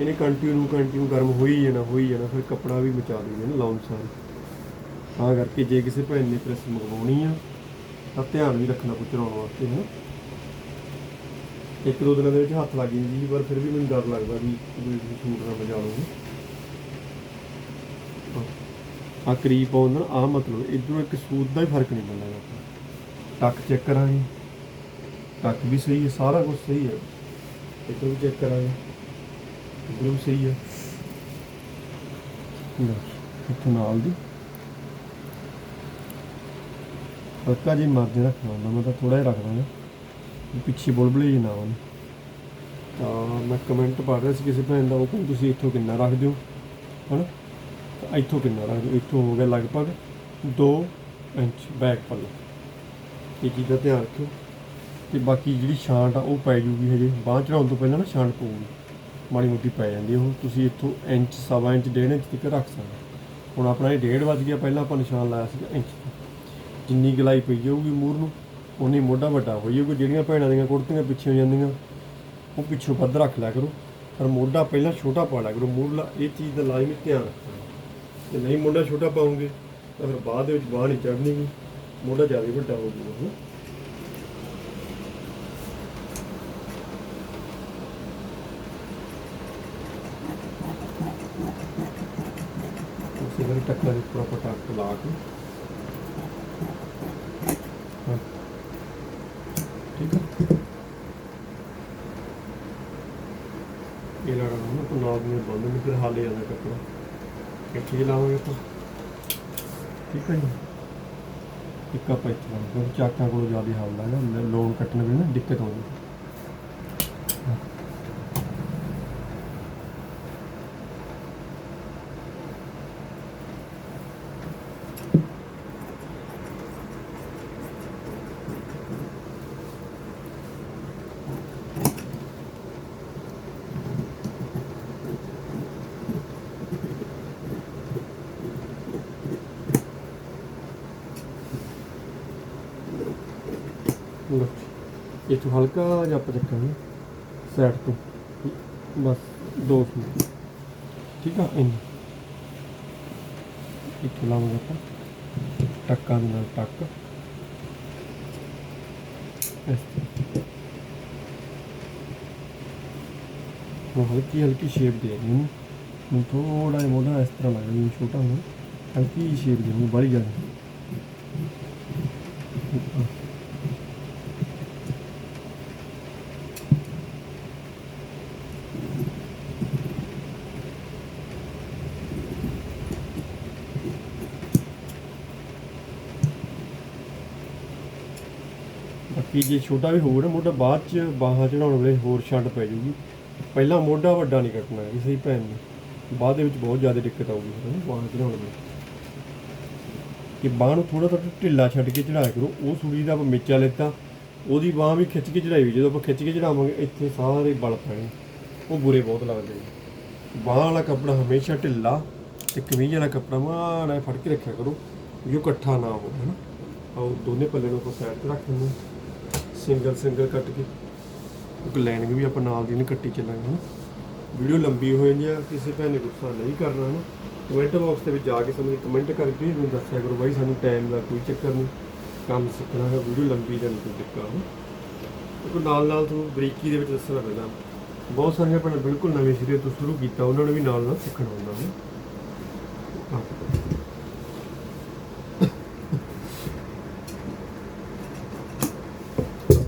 ਇਹਨੇ ਕੰਟੀਨਿਊ ਕੰਟੀਨਿਊ ਗਰਮ ਹੋਈ ਜਾਣਾ ਹੋਈ ਜਾਣਾ, ਫਿਰ ਕੱਪੜਾ ਵੀ ਮਚਾ ਦੇਗਾ ਨਾ ਲਾਉਣ ਸਾਰ ਤਾਂ ਕਰਕੇ ਜੇ ਕਿਸੇ ਭੈਣ ਨੇ ਪ੍ਰੈਸ ਮੰਗਵਾਉਣੀ ਆ ਤਾਂ ਧਿਆਨ ਵੀ ਰੱਖਣਾ ਪੁੱਛ ਚਲਾਉਣ ਵਾਸਤੇ ਨਾ ਇੱਕ ਦੋ ਦਿਨਾਂ ਦੇ ਵਿੱਚ ਹੱਥ ਲੱਗ ਜਾਂਦੀ ਜੀ, ਪਰ ਫਿਰ ਵੀ ਮੈਨੂੰ ਡਰ ਲੱਗਦਾ ਵੀ ਕੋਈ ਸ਼ੂਟ ਨਾ ਵਜਾ ਲਵਾਂਗੇ ਆ ਕਰੀਬ ਪਾਉਂਦਾ ਆ ਮਤਲਬ, ਇਧਰੋਂ ਇੱਕ ਸੂਤ ਦਾ ਹੀ ਫ਼ਰਕ ਨਹੀਂ ਪੈਂਦਾ ਆਪਾਂ ਟੱਕ ਚੈੱਕ ਕਰਾਂਗੇ। ਟੱਕ ਵੀ ਸਹੀ ਹੈ, ਸਾਰਾ ਕੁਝ ਸਹੀ ਹੈ। ਇੱਧਰ ਵੀ ਚੈੱਕ ਕਰਾਂਗੇ। ਇੱਧਰ ਵੀ ਸਹੀ ਹੈ। ਇੱਥੋਂ ਨਾਲ ਦੀ। ਹਲਕਾ ਜਿਹੀ ਮਰਜ਼ੀ ਰੱਖਣਾ ਹੁੰਦਾ, ਮੈਂ ਤਾਂ ਥੋੜਾ ਜਿਹਾ ਰੱਖਦਾ ਦਾਂਗਾ ਪਿੱਛੇ ਬੁਲਬੁਲੇ ਜਿਹੇ ਨਾ ਆਉਣ ਤਾਂ ਮੈਂ ਕਮੈਂਟ ਪੜ੍ਹ ਰਿਹਾ ਸੀ ਕਿਸੇ ਭੈਣ ਦਾ, ਉਹ ਕਹਿੰਦੇ ਤੁਸੀਂ ਇੱਥੋਂ ਕਿੰਨਾ ਰੱਖ ਦਿਓ? ਹਨਾ? ਤਾਂ ਇੱਥੋਂ ਕਿੰਨਾ ਰੱਖ ਦਿਓ? ਇੱਥੋਂ ਹੋ ਗਿਆ ਲਗਭਗ 2 ਇੰਚ ਬੈਕ ਪੱਲਾ ਇਹ ਚੀਜ਼ ਦਾ ਧਿਆਨ ਰੱਖਿਓ। ਤੇ ਬਾਕੀ ਜਿਹੜੀ ਛਾਂਟ ਆ, ਉਹ ਪੈ ਜੂਗੀ ਹਜੇ। ਬਾਂਹ ਚੜਾਉਣ ਤੋਂ ਪਹਿਲਾਂ ਨਾ ਛਾਂਟ ਪਊਗੀ। ਮਾੜੀ ਮੋਟੀ ਪੈ ਜਾਂਦੀ ਉਹ। ਤੁਸੀਂ ਇੱਥੋਂ ਇੰਚ, ਸਵਾ ਇੰਚ, ਡੇਢ ਇੰਚ ਤੱਕ ਰੱਖ ਸਕਦੇ ਹੁਣ ਆਪਣਾ ਇਹ ਡੇਢ ਵੱਜ ਗਿਆ, ਪਹਿਲਾਂ ਆਪਾਂ ਨਿਸ਼ਾਨ ਲਾਇਆ ਸੀ ਇੰਚ ਜਿੰਨੀ ਗਲਾਈ ਪਈ ਜਾਊਗੀ ਮੂਰ ਨੂੰ ਉਨੀ ਮੋਢਾ ਵੱਡਾ ਹੋਈ ਜਾਊਗਾ। ਜਿਹੜੀਆਂ ਭੈਣਾਂ ਦੀਆਂ ਕੁੜਤੀਆਂ ਪਿੱਛੇ ਹੋ ਜਾਂਦੀਆਂ, ਉਹ ਪਿੱਛੋਂ ਵੱਧ ਰੱਖ ਲਿਆ ਕਰੋ। ਪਰ ਮੋਢਾ ਪਹਿਲਾਂ ਛੋਟਾ ਪਾ ਲਿਆ ਕਰੋ। ਮੂਰਲਾ ਇਹ ਚੀਜ਼ ਦਾ ਲਾਜ਼ਮੀ ਧਿਆਨ ਰੱਖਣਾ। ਜੇ ਨਹੀਂ ਮੋਢਾ ਛੋਟਾ ਪਾਉਂਗੇ, ਤਾਂ ਫਿਰ ਬਾਅਦ ਦੇ ਵਿੱਚ ਬਾਹ ਨਹੀਂ ਚੜ੍ਹਨੀ ਗੀ ਮੋਢਾ ਜ਼ਿਆਦਾ ਵੱਡਾ ਹੋ ਜਾਊਗਾ, ਹਨਾ? ਟੱਕਰ ਦੇ ਟੱਕ ਲਾ ਕੇ ਹਾਂ। ਠੀਕ ਹੈ ਇਹ ਲੜਾ ਨਾ ਤਾਂ ਨਾਲ ਨੂੰ ਬੰਦ ਨਹੀਂ ਫਿਰ ਹਾਲੇ ਜਾਂਦਾ ਕੱਪੜਾ ਇੱਥੇ ਹੀ ਲਾਵਾਂਗੇ ਆਪਾਂ। ਠੀਕ ਹੈ ਜੀ। ਇੱਕ ਆਪਾਂ ਇੱਥੇ ਲਾਵਾਂਗੇ ਚਾਕਾਂ ਕੋਲ ਜ਼ਿਆਦਾ ਹਾਲ ਹੈ ਲੋਨ ਕੱਟਣ ਵੇਲੇ ਨਾ ਦਿੱਕਤ ਆਉਂਦੀ ਲਓ ਇਹ ਤੋਂ ਹਲਕਾ ਜਿਹਾ ਆਪਾਂ ਚੱਕਾਂਗੇ ਸਾਈਡ ਤੋਂ। ਬਸ, ਦੋ ਫੁੱਟ ਠੀਕ ਆ, ਇੰਨਾ। ਇੱਥੇ ਲਾਵਾਂਗੇ ਆਪਾਂ। ਟੱਕਾਂ ਦੇ ਨਾਲ ਟੱਕ। ਇਸ ਹਲਕੀ ਹਲਕੀ ਸ਼ੇਪ ਦੇ ਰਹੀ ਹਾਂ ਨੂੰ ਥੋੜਾ ਜਿਹਾ ਮੋਢਾ ਇਸ ਤਰ੍ਹਾਂ ਲੱਗਦਾ ਜਿਵੇਂ ਛੋਟਾ ਹੋਣਾ। ਹਲਕੀ ਸ਼ੇਪ ਦੇ ਨੂੰ ਬੜੀ ਜ਼ਿਆਦਾ। ਬਾਕੀ ਜੇ ਛੋਟਾ ਵੀ ਹੋਊਗਾ ਨਾ ਮੋਢਾ ਬਾਅਦ ਚ ਬਾਹਾਂ ਚੜਾਉਣ ਵੇਲੇ ਹੋਰ ਛੱਡ ਪੈ ਜੂਗੀ। ਪਹਿਲਾਂ ਮੋਢਾ ਵੱਡਾ ਨਹੀਂ ਕੱਟਣਾ ਹੈ ਕਿਸੇ ਭੈਣ ਨੂੰ ਬਾਅਦ ਦੇ ਵਿੱਚ ਬਹੁਤ ਜ਼ਿਆਦਾ ਦਿੱਕਤ ਆਊਗੀ ਫਿਰ ਬਾਹਾਂ ਚੜਾਉਣ ਵੇਲੇ। ਕਿ ਬਾਹ ਨੂੰ ਥੋੜਾ ਥੋੜਾ ਢਿੱਲਾ ਛੱਡ ਕੇ ਚੜਾਇਆ ਕਰੋ, ਉਹ ਸੂਰੀ ਦਾ ਆਪਾਂ ਮੇਚਾ ਲੈਤਾ, ਉਹਦੀ ਬਾਹ ਵੀ ਖਿੱਚ ਕੇ ਚੜਾਈ ਵੀ ਜਦੋਂ ਆਪਾਂ ਖਿੱਚ ਕੇ ਚੜਾਵਾਂਗੇ ਇੱਥੇ ਸਾਰੇ ਬਲ ਪੈਣੇ। ਉਹ ਬੁਰੇ ਬਹੁਤ ਲੱਗਦੇ ਨੇ। ਬਾਹ ਵਾਲਾ ਕੱਪੜਾ ਹਮੇਸ਼ਾ ਢਿੱਲਾ ਤੇ ਕਮੀਜ਼ ਵਾਲਾ ਕੱਪੜਾ ਮਾੜਾ ਜਿਹਾ ਫੜ ਕੇ ਰੱਖਿਆ ਕਰੋ ਜੋ ਇਕੱਠਾ ਨਾ ਹੋਵੇ, ਹਨਾ। ਆਓ ਦੋਨੇ ਪੱਲੇ ਨੂੰ ਆਪਾਂ ਸਾਈਡ ਤੇ ਰੱਖ ਦਿੰਦੇ ਸਿੰਗਲ ਸਿੰਗਲ ਕੱਟ ਕੇ। ਕਿਉਂਕਿ ਲਾਈਨਿੰਗ ਵੀ ਆਪਾਂ ਨਾਲ ਦੀ ਨਹੀਂ ਕੱਟੀ ਚੱਲਾਂਗੇ ਹਨਾ। ਵੀਡੀਓ ਲੰਬੀ ਹੋ ਜਾਂਦੀ ਆ ਕਿਸੇ ਭੈਣ ਨੇ ਗੁੱਸਾ ਨਹੀਂ ਕਰਨਾ ਹਨਾ। ਕਮੈਂਟ ਬਾਕਸ ਦੇ ਵਿੱਚ ਜਾ ਕੇ ਸਾਨੂੰ ਕਮੈਂਟ ਕਰਕੇ ਮੈਨੂੰ ਦੱਸਿਆ ਕਰੋ ਬਾਈ ਸਾਨੂੰ ਟਾਈਮ ਦਾ ਕੋਈ ਚੱਕਰ ਨਹੀਂ। ਕੰਮ ਸਿੱਖਣਾ ਹੈ ਵੀਡੀਓ ਲੰਬੀ ਜਾਂ ਨਹੀਂ ਕੋਈ ਚੱਕਰ ਕਿਉਂਕਿ ਨਾਲ ਨਾਲ ਤੁਹਾਨੂੰ ਬਰੀਕੀ ਦੇ ਵਿੱਚ ਦੱਸਣਾ ਪੈਂਦਾ। ਬਹੁਤ ਸਾਰੀਆਂ ਭੈਣਾਂ ਬਿਲਕੁਲ ਨਵੇਂ ਸਿਰੇ ਤੋਂ ਸ਼ੁਰੂ ਕੀਤਾ ਉਹਨਾਂ ਨੇ ਵੀ ਨਾਲ ਨਾਲ ਸਿੱਖਣਾ ਹੁੰਦਾ ਹੈ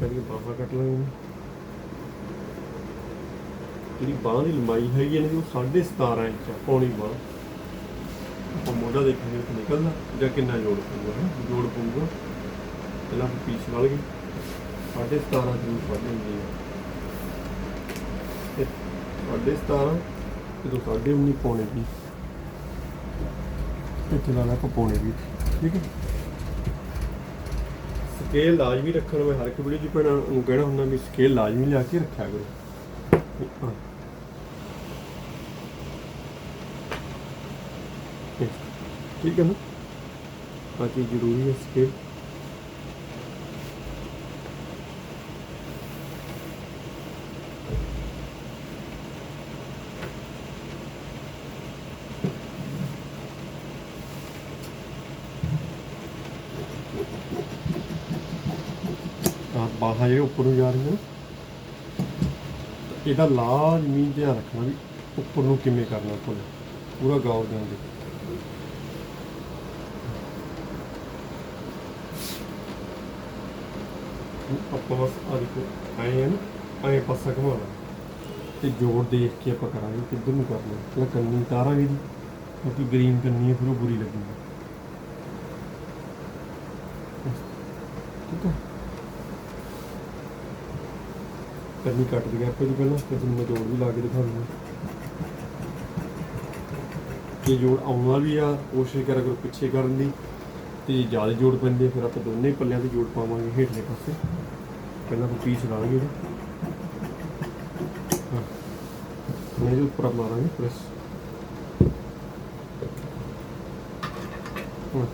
ਪਹਿਲੇ ਬਾਹਾਂ ਕੱਟ ਲਾਂਗੇ ਜਿਹੜੀ ਬਾਹ ਦੀ ਲੰਬਾਈ ਹੈਗੀ ਹੈ ਨਾ ਜੀ, ਉਹ 17.5 ਇੰਚ ਆ ਪੌਣੀ ਬਾਹ ਆਪਾਂ ਮੋਢਾ ਦੇਖਾਂਗੇ ਕਿ ਨਿਕਲਦਾ ਜਾਂ ਕਿੰਨਾ ਜੋੜ ਪਊਗਾ ਹੈ? ਜੋੜ ਪਊਗਾ। ਪਹਿਲਾਂ ਆਪਾਂ ਪੀਸ ਨਾਲ ਗਏ। 17.5 ਜੂਰ ਵੱਧ ਹੁੰਦੀ ਹੈ 17.5 ਤੇ 19 ਪੌਣੇ ਵੀ ਇੱਥੇ ਲਾ ਲਾ ਪੌਣੇ ਵੀ ਠੀਕ ਹੈ ਸਕੇਲ ਲਾਜ਼ਮੀ ਰੱਖਣ ਮੈਂ ਹਰ ਇੱਕ ਵੀਡੀਓ 'ਚ ਭੈਣਾਂ ਨੂੰ ਕਹਿਣਾ ਹੁੰਦਾ ਵੀ ਸਕੇਲ ਲਾਜ਼ਮੀ ਲਿਆ ਕੇ ਰੱਖਿਆ ਕਰੋ ਹਾਂ। ਠੀਕ ਹੈ ਨਾ? ਬਾਕੀ ਜ਼ਰੂਰੀ ਹੈ ਸਕੇਲ ਆ ਬਾਹਾਂ ਜਿਹੜੇ ਉੱਪਰ ਨੂੰ ਜਾ ਰਹੀਆਂ ਨੇ। ਇਹਦਾ ਲਾਜ਼ਮੀ ਧਿਆਨ ਰੱਖਣਾ ਵੀ ਉੱਪਰ ਨੂੰ ਕਿਵੇਂ ਕਰਨਾ ਪੁੱਲ ਪੂਰਾ ਗੌਰ ਨਾਲ ਦੇਖੋ ਆਪਾਂ ਬਸ ਆ ਦੇਖੋ, ਆਏ ਹਨ ਆਏ ਪਾਸਾ ਘਮਾਉਣਾ। ਤੇ ਜੋੜ ਦੇਖ ਕੇ ਆਪਾਂ ਕਰਾਂਗੇ ਕਿੱਧਰ ਨੂੰ ਕਰਨਾ ਪਹਿਲਾਂ ਕੰਨੀ ਤਾਰਾਂਗੇ ਜੀ ਕਿਉਂਕਿ ਗ੍ਰੀਨ ਕੰਨੀ ਹੈ ਫਿਰ ਉਹ ਬੁਰੀ ਲੱਗੂਗੀ ਠੀਕ ਹੈ ਕੰਨੀ ਕੱਟ ਦਿਆ ਆਪਾਂ ਜੀ ਪਹਿਲਾਂ ਫਿਰ ਤੁਹਾਨੂੰ ਮੈਂ ਜੋੜ ਵੀ ਲਾ ਕੇ ਦਿਖਾ ਦੂੰਗਾ ਕਿ ਜੋੜ ਆਉਣਾ ਵੀ ਆ, ਕੋਸ਼ਿਸ਼ ਕਰਿਆ ਕਰੋ ਪਿੱਛੇ ਕਰਨ ਦੀ, ਤੇ ਜ਼ਿਆਦਾ ਜੋੜ ਪੈਂਦੇ, ਫਿਰ ਆਪਾਂ ਦੋਨੇ ਪੱਲਿਆਂ ਤੇ ਜੋੜ ਪਾਵਾਂਗੇ ਹੇਠਲੇ ਪਾਸੇ। ਪਹਿਲਾਂ ਆਪਾਂ ਪੀਸ ਲਾਵਾਂਗੇ ਇਹਦਾ ਹਾਂ। ਮੈਂ ਇਹਦੇ ਉੱਪਰ ਮਾਰਾਂਗੇ ਪ੍ਰੈਸ ਹਾਂ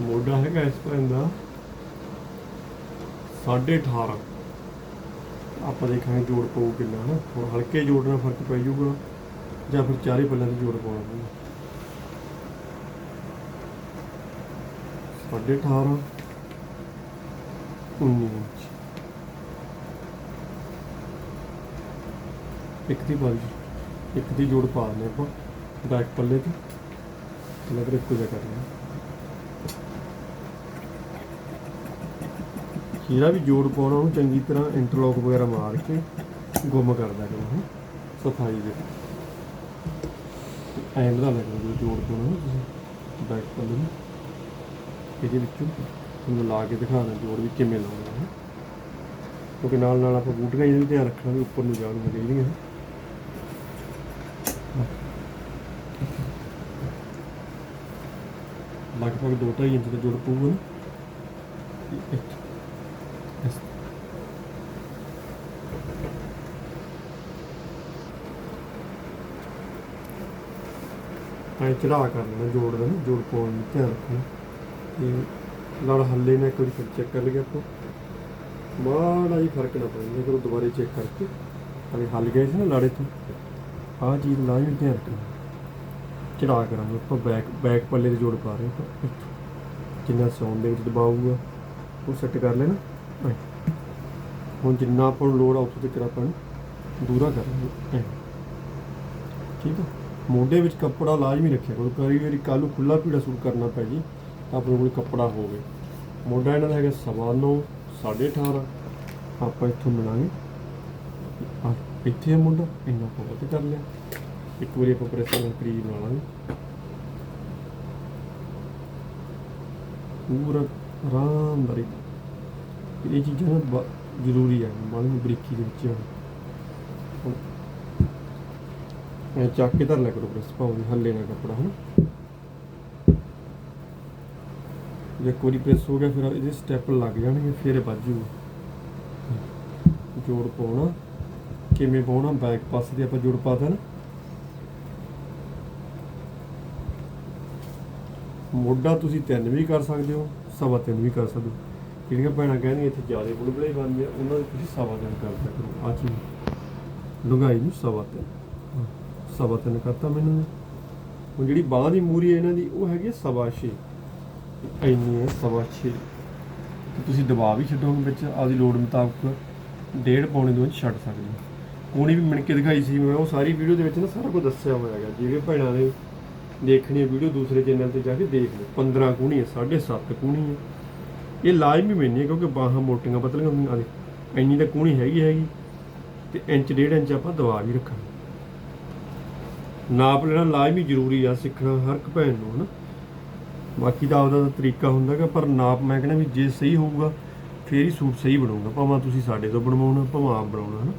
ਮੋਢਾ ਹੈਗਾ ਇਸ ਭੈਣ ਦਾ 18.5 ਆਪਾਂ ਦੇਖਾਂਗੇ ਜੋੜ ਪਊ ਕਿੰਨਾ ਨਾ ਹੁਣ ਹਲਕੇ ਜੋੜ ਨਾਲ ਫ਼ਰਕ ਪੈ ਜਾਊਗਾ, ਜਾਂ ਫਿਰ ਚਾਰੇ ਪੱਲਿਆਂ ਤੇ ਜੋੜ ਪਾਉਣਾ ਪਊਗਾ? ਸਾਢੇ 18 19 ਇੰਚ। ਇੱਕ ਦੀ ਬਾਰੀ ਇੱਕ ਦੀ ਜੋੜ ਪਾ ਦਿੰਦੇ ਆਪਾਂ, ਬੈਕ ਪੱਲੇ ਤੇ। ਮਤਲਬ ਇੱਕੋ ਜਿਹਾ ਕਰ ਜਿਹੜਾ ਵੀ ਜੋੜ ਪਾਉਣਾ, ਉਹਨੂੰ ਚੰਗੀ ਤਰ੍ਹਾਂ ਇੰਟਰਲੋਕ ਵਗੈਰਾ ਮਾਰ ਕੇ ਗੁੰਮ ਕਰਦਾ ਕਰੋ ਸਫ਼ਾਈ ਦੇ। ਐਂ ਬਣਾ ਲਿਆ ਜਦੋਂ ਜੋੜ ਪਾਉਣਾ ਤੁਸੀਂ ਬੈਕ ਪੱਲੇ ਨੂੰ ਇਹਦੇ ਵਿੱਚੋਂ ਤੁਹਾਨੂੰ ਲਾ ਕੇ ਦਿਖਾਉਣਾ ਜੋੜ ਵੀ ਕਿਵੇਂ ਲਾਉਣਾ ਹੈ ਕਿਉਂਕਿ ਨਾਲ ਨਾਲ ਆਪਾਂ ਬੂਟੀਆਂ ਇਹਦੇ ਵੀ ਧਿਆਨ ਰੱਖਣਾ ਵੀ ਉੱਪਰ ਨੂੰ ਜਾਣੀਆਂ ਚਾਹੀਦੀਆਂ ਲਗਭਗ 2.5 ਇੰਚ ਦਾ ਜੋੜ ਪਊਗਾ ਨਾ। ਐ ਚੜਾ ਕਰ ਲੈਣਾ ਜੋੜ ਦਾ ਜੋੜ ਪਾਉਣ ਨੂੰ ਧਿਆਨ ਰੱਖਣਾ। ਤੇ ਲੜ ਹੱਲੇ ਨਾ ਇੱਕ ਵਾਰੀ ਫਿਰ ਚੈੱਕ ਕਰ ਲਿਆ ਆਪਾਂ। ਮਾੜਾ ਜੀ ਫ਼ਰਕ ਨਾ ਪਵੇ ਫਿਰ ਦੁਬਾਰੇ ਚੈੱਕ ਕਰਕੇ ਹਲੇ ਹੱਲ ਗਏ ਸੀ ਨਾ ਲਾੜੇ ਤੋਂ। ਆਹ ਚੀਜ਼ ਲਾਜ਼ਮੀ ਧਿਆਨ ਰੱਖਣਾ। ਚੜਾ ਕਰਾਂਗੇ ਆਪਾਂ ਬੈਕ ਬੈਕ ਪੱਲੇ ਤੇ ਜੋੜ ਪਾ ਰਹੇ ਆਪਾਂ। ਜਿੰਨਾ ਸੌਣ ਦੇ ਵਿੱਚ ਦਬਾਊਗਾ, ਉਹ ਸੈੱਟ ਕਰ ਲੈਣਾ। ਹੁਣ ਜਿੰਨਾ ਆਪਾਂ ਨੂੰ ਲੋੜ ਆ ਉੱਥੋਂ ਤੱਕ ਆਪਾਂ ਨੂੰ ਦੂਰਾ ਕਰਾਂਗੇ। ਠੀਕ ਹੈ ਮੋਢੇ ਵਿੱਚ ਕੱਪੜਾ ਲਾਜ਼ਮੀ ਰੱਖਿਆ ਕਰੋ। ਕਈ ਵਾਰੀ ਕੱਲ੍ਹ ਨੂੰ ਖੁੱਲਾ ਪੀੜਾ ਸੂਟ ਕਰਨਾ ਪੈ ਜੀ ਤਾਂ ਆਪਣੇ ਕੋਲ ਕੱਪੜਾ ਹੋਵੇ। ਮੋਢਾ ਇਹਨਾਂ ਦਾ ਹੈਗਾ ਸਵਾ ਨੌ ਸਾਢੇ 18 ਆਪਾਂ ਇੱਥੋਂ ਮਿਲਾਂਗੇ। ਇੱਥੇ ਆ ਮੁੰਡਾ ਇੰਨਾ ਕੁ ਵੱਧ ਕਰ ਲਿਆ। ਇੱਕ ਵਾਰੀ ਆਪਾਂ ਪ੍ਰੈਸ ਨਾਲ ਕਰੀਬ ਲਾ ਲਾਂਗੇ। ਪੂਰਾ ਆਰਾਮਦਾਰੀ। ਇਹ ਚੀਜ਼ਾਂ ਜ਼ਰੂਰੀ ਹੈ ਮਾਲੀ ਬਰੀਕੀ ਦੇ ਵਿੱਚ ਹੁਣ ਇਹ ਚੱਕ ਕੇ ਧਰ ਲਿਆ ਕਰੋ ਪ੍ਰੈਸ ਪਾਉਂਦੀ ਹੱਲੇ ਨਾ ਕੱਪੜਾ, ਹਨਾ? ਜੇ ਕੋਈ ਪ੍ਰੈਸ ਹੋ ਗਿਆ, ਫਿਰ ਇਹਦੇ ਸਟੈਪ ਲੱਗ ਜਾਣਗੇ, ਫਿਰ ਵੱਜੂ। ਜੋੜ ਪਾਉਣਾ, ਕਿਵੇਂ ਪਾਉਣਾ ਬੈਕ ਪਾਸੇ ਤੇ ਆਪਾਂ ਜੋੜ ਪਾਤਾ ਨਾ ਮੋਢਾ ਤੁਸੀਂ ਤਿੰਨ ਵੀ ਕਰ ਸਕਦੇ ਹੋ, ਸਵਾ ਤਿੰਨ ਵੀ ਕਰ ਸਕਦੇ ਹੋ। ਜਿਹੜੀਆਂ ਭੈਣਾਂ ਕਹਿੰਦੀਆਂ ਇੱਥੇ ਜ਼ਿਆਦਾ ਬੁਲਬੁਲੇ ਬਣਦੇ ਆ ਉਹਨਾਂ ਦੇ ਤੁਸੀਂ ਸਵਾ ਤਿੰਨ ਕਰ ਸਕਦੇ ਹੋ ਆ ਚੀਜ਼ ਡੂੰਘਾਈ ਨੂੰ ਸਵਾ ਤਿੰਨ ਸਵਾ ਤਿੰਨ ਕਰਤਾ ਮੈਨੂੰ ਹੁਣ ਜਿਹੜੀ ਬਾਹ ਦੀ ਮੂਰੀ ਹੈ ਇਹਨਾਂ ਦੀ ਉਹ ਹੈਗੀ ਸਵਾ ਛੇ ਇੰਨੀ ਹੈ ਸਵਾ ਛੇ ਤੇ ਤੁਸੀਂ ਦਬਾਅ ਵੀ ਛੱਡੋਗੇ ਵਿੱਚ ਆਪਦੀ ਲੋੜ ਮੁਤਾਬਕ ਡੇਢ ਪੌਣੇ ਦੋ ਇੰਚ ਛੱਡ ਸਕਦੇ ਹੋ ਕੋਣੀ ਵੀ ਮਿਣ ਕੇ ਦਿਖਾਈ ਸੀ ਮੈਂ ਉਹ ਸਾਰੀ ਵੀਡੀਓ ਦੇ ਵਿੱਚ ਨਾ ਸਾਰਾ ਕੁਝ ਦੱਸਿਆ ਹੋਇਆ ਹੈਗਾ ਜਿਹੜੇ ਭੈਣਾਂ ਨੇ ਦੇਖਣੀ ਵੀਡੀਓ ਦੂਸਰੇ ਚੈਨਲ ਤੇ ਜਾ ਕੇ ਦੇਖ ਲਓ 15 ਕੂਣੀ ਹੈ 7.5 ਕੂਣੀ ਹੈ ਇਹ ਲਾਜ਼ਮੀ ਮੈਨੀ ਹੈ ਕਿਉਂਕਿ ਬਾਹਾਂ ਮੋਟੀਆਂ ਪਤਲੀਆਂ ਹੁੰਦੀਆਂ ਆਦੇ ਇੰਨੀ ਤਾਂ ਕੂਣੀ ਹੈਗੀ ਹੈਗੀ। ਤੇ ਇੰਚ ਡੇਢ ਇੰਚ ਆਪਾਂ ਦਵਾ ਵੀ ਰੱਖਾਂਗੇ। ਨਾਪ ਲੈਣਾ ਲਾਜ਼ਮੀ ਜ਼ਰੂਰੀ ਆ ਸਿੱਖਣਾ ਹਰ ਇੱਕ ਭੈਣ ਨੂੰ ਹਨਾ। ਬਾਕੀ ਤਾਂ ਆਪਦਾ ਤਰੀਕਾ ਹੁੰਦਾ ਹੈਗਾ ਪਰ ਨਾਪ ਮੈਂ ਕਹਿੰਦਾ ਵੀ ਜੇ ਸਹੀ ਹੋਊਗਾ ਫੇਰ ਹੀ ਸੂਟ ਸਹੀ ਬਣੂਗਾ। ਭਾਵੇਂ ਤੁਸੀਂ ਸਾਡੇ ਤੋਂ ਬਣਵਾਉਣਾ ਭਾਵੇਂ ਆਪ ਬਣਾਉਣਾ ਹਨਾ।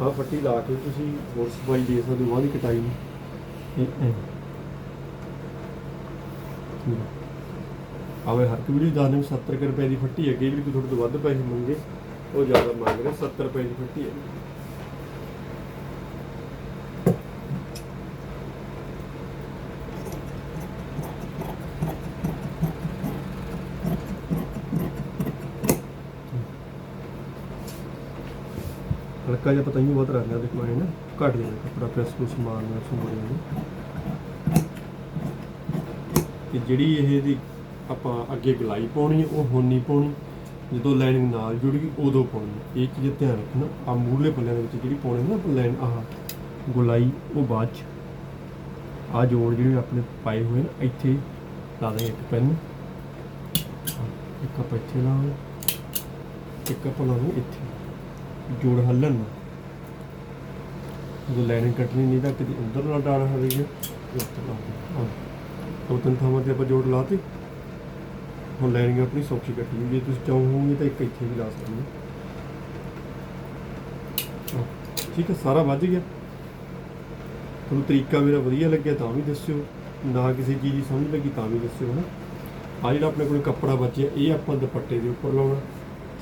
ਆਹ ਪੱਟੀ ਲਾ ਕੇ ਤੁਸੀਂ ਹੋਰ ਸਫ਼ਾਈ ਦੇ ਸਕਦੇ ਹੋ ਆਹ ਦੀ ਕਟਾਈ ਨੂੰ। ਇਹ ਐਂ। ਆਵੇ ਹਰ ਕੋਈ ਵੀਡੀਓ ਦੱਸਦੇ 70 ਰੁਪਏ ਦੀ ਫੱਟੀ ਹੈ ਕਈ ਵਾਰੀ ਕੋਈ ਤੁਹਾਡੇ ਤੋਂ ਵੱਧ ਪੈਸੇ ਮੰਗੇ, ਉਹ ਜ਼ਿਆਦਾ ਮੰਗ ਰਹੇ 70 ਰੁਪਏ ਦੀ ਫੱਟੀ ਹੈ ਹਲਕਾ ਜਿਹਾ ਪਤਾ ਨਹੀਂ ਬਹੁਤ ਰਹਿੰਦਾ ਦੇਖੋ ਇਹ ਨਾ, ਘਟ ਜਾਣਾ ਕੱਪੜਾ ਪ੍ਰੈਸ ਨੂੰ ਸਮਾਨ ਨਾਲ ਤੇ ਜਿਹੜੀ ਇਹ ਦੀ ਆਪਾਂ ਅੱਗੇ ਗਲਾਈ ਪਾਉਣੀ ਉਹ ਹੁਣ ਨਹੀਂ ਪਾਉਣੀ। ਜਦੋਂ ਲਾਈਨਿੰਗ ਨਾਲ ਜੁੜ ਗਈ, ਉਦੋਂ ਪਾਉਣੀ ਇਹ ਚੀਜ਼ ਧਿਆਨ ਰੱਖਣਾ। ਆ ਮੂਰਲੇ ਪੱਲਿਆਂ ਦੇ ਵਿੱਚ ਜਿਹੜੀ ਪਾਉਣੀ ਨਾ ਆਪਾਂ ਲਾਈਨ ਆਹ ਗੁਲਾਈ, ਉਹ ਬਾਅਦ ਚ ਆ ਜੋੜ ਜਿਹੜੇ ਆਪਣੇ ਪਾਏ ਹੋਏ ਨੇ, ਇੱਥੇ ਲਾ ਦਾਂਗੇ ਇੱਕ ਪੈਨ। ਇੱਕ ਆਪਾਂ ਇੱਥੇ ਲਾਵਾਂਗੇ ਇੱਕ ਆਪਾਂ ਲਾਵਾਂਗੇ ਇੱਥੇ। ਜੋੜ ਹੱਲਣ ਨੂੰ। ਜਦੋਂ ਲਾਈਨਿੰਗ ਕੱਟਣੀ ਨਹੀਂ ਤਾਂ ਕਿਤੇ ਉਧਰ ਨਾ ਡਾਲ ਹੋਵੇ ਜੀ। ਦੋ ਤਿੰਨ ਥਾਵਾਂ ਤੇ ਆਪਾਂ ਜੋੜ ਲਾਤੇ। ਹੁਣ ਲਾਈਨਿੰਗ ਆਪਣੀ ਸੌਖੀ ਕੱਟੀ ਜੇ ਤੁਸੀਂ ਚਾਹੋਗੇ ਤਾਂ ਇੱਕ ਇੱਥੇ ਵੀ ਲਾ ਸਕਦੇ ਹੋ। ਠੀਕ ਹੈ ਸਾਰਾ ਵੱਜ ਗਿਆ। ਤੁਹਾਨੂੰ ਤਰੀਕਾ ਮੇਰਾ ਵਧੀਆ ਲੱਗਿਆ ਤਾਂ ਵੀ ਦੱਸਿਓ। ਨਾ ਕਿਸੇ ਚੀਜ਼ ਦੀ ਸਮਝ ਲੱਗੀ ਤਾਂ ਵੀ ਦੱਸਿਓ, ਹਨਾ? ਆ ਜਿਹੜਾ ਆਪਣੇ ਕੋਲ ਕੱਪੜਾ ਬਚਿਆ, ਇਹ ਆਪਾਂ ਦੁਪੱਟੇ ਦੇ ਉੱਪਰ ਲਾਉਣਾ।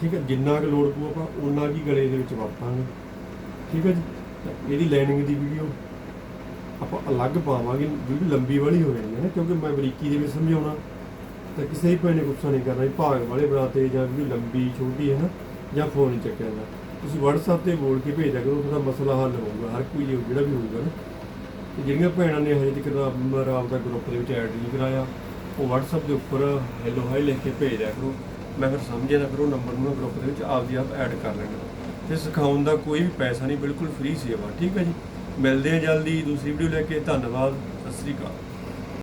ਠੀਕ ਹੈ ਜਿੰਨਾ ਕੁ ਲੋੜ ਪਊ ਆਪਾਂ ਉਨਾ ਕੀ ਗਲੇ ਦੇ ਵਿੱਚ ਵਰਤਾਂਗੇ। ਠੀਕ ਹੈ ਜੀ? ਇਹਦੀ ਲਾਈਨਿੰਗ ਦੀ ਵੀਡੀਓ ਆਪਾਂ ਅਲੱਗ ਪਾਵਾਂਗੇ, ਜਿਹੜੀ ਲੰਬੀ ਵਾਲੀ ਹੋ ਜਾਣੀ ਹੈ ਨਾ, ਕਿਉਂਕਿ ਮੈਂ ਬਰੀਕੀ ਦੇ ਵਿੱਚ ਸਮਝਾਉਣਾ। ਤਾਂ ਕਿਸੇ ਵੀ ਭੈਣ ਨੇ ਗੁੱਸਾ ਨਹੀਂ ਕਰਨਾ ਵੀ ਭਾਗ ਵਾਲੇ ਬਣਾਤੇ ਜਾਂ ਵੀਡੀਓ ਲੰਬੀ, ਛੋਟੀ ਹੈ ਨਾ, ਜਾਂ ਫੋਨ ਨਹੀਂ ਚੱਕਿਆ ਜਾਂਦਾ। ਤੁਸੀਂ WhatsApp ਤੇ ਬੋਲ ਕੇ ਭੇਜਿਆ ਕਰੋ, ਉਹਦਾ ਮਸਲਾ ਹੱਲ ਹੋਊਗਾ, ਹਰ ਕੋਈ ਜਿਹੜਾ ਵੀ ਹੋਊਗਾ ਨਾ। ਤੇ ਜਿਹੜੀਆਂ ਭੈਣਾਂ ਨੇ ਹਜੇ ਤੱਕ ਨੰਬਰ ਆਪਦਾ ਗਰੁੱਪ ਦੇ ਵਿੱਚ ਐਡ ਨਹੀਂ ਕਰਾਇਆ, ਉਹ WhatsApp ਦੇ ਉੱਪਰ ਹੈਲੋ ਹਾਈ ਲਿਖ ਕੇ ਭੇਜ ਦਿਆ ਕਰੋ। ਮੈਂ ਫਿਰ ਸਮਝਿਆ ਨਾ ਫਿਰ ਉਹ ਨੰਬਰ ਨੂੰ ਗਰੁੱਪ ਦੇ ਵਿੱਚ ਆਪਦੀ ਆਪ ਐਡ ਕਰ ਲੈਣਾ ਤੇ ਸਿਖਾਉਣ ਦਾ ਕੋਈ ਵੀ ਪੈਸਾ ਨਹੀਂ, ਬਿਲਕੁਲ ਫ੍ਰੀ ਸੇਵਾ, ਠੀਕ ਹੈ ਜੀ? ਮਿਲਦੇ ਹਾਂ ਜਲਦੀ। ਦੂਸਰੀ ਵੀਡੀਓ ਲੈ ਕੇ ਧੰਨਵਾਦ। ਸਤਿ ਸ੍ਰੀ ਅਕਾਲ।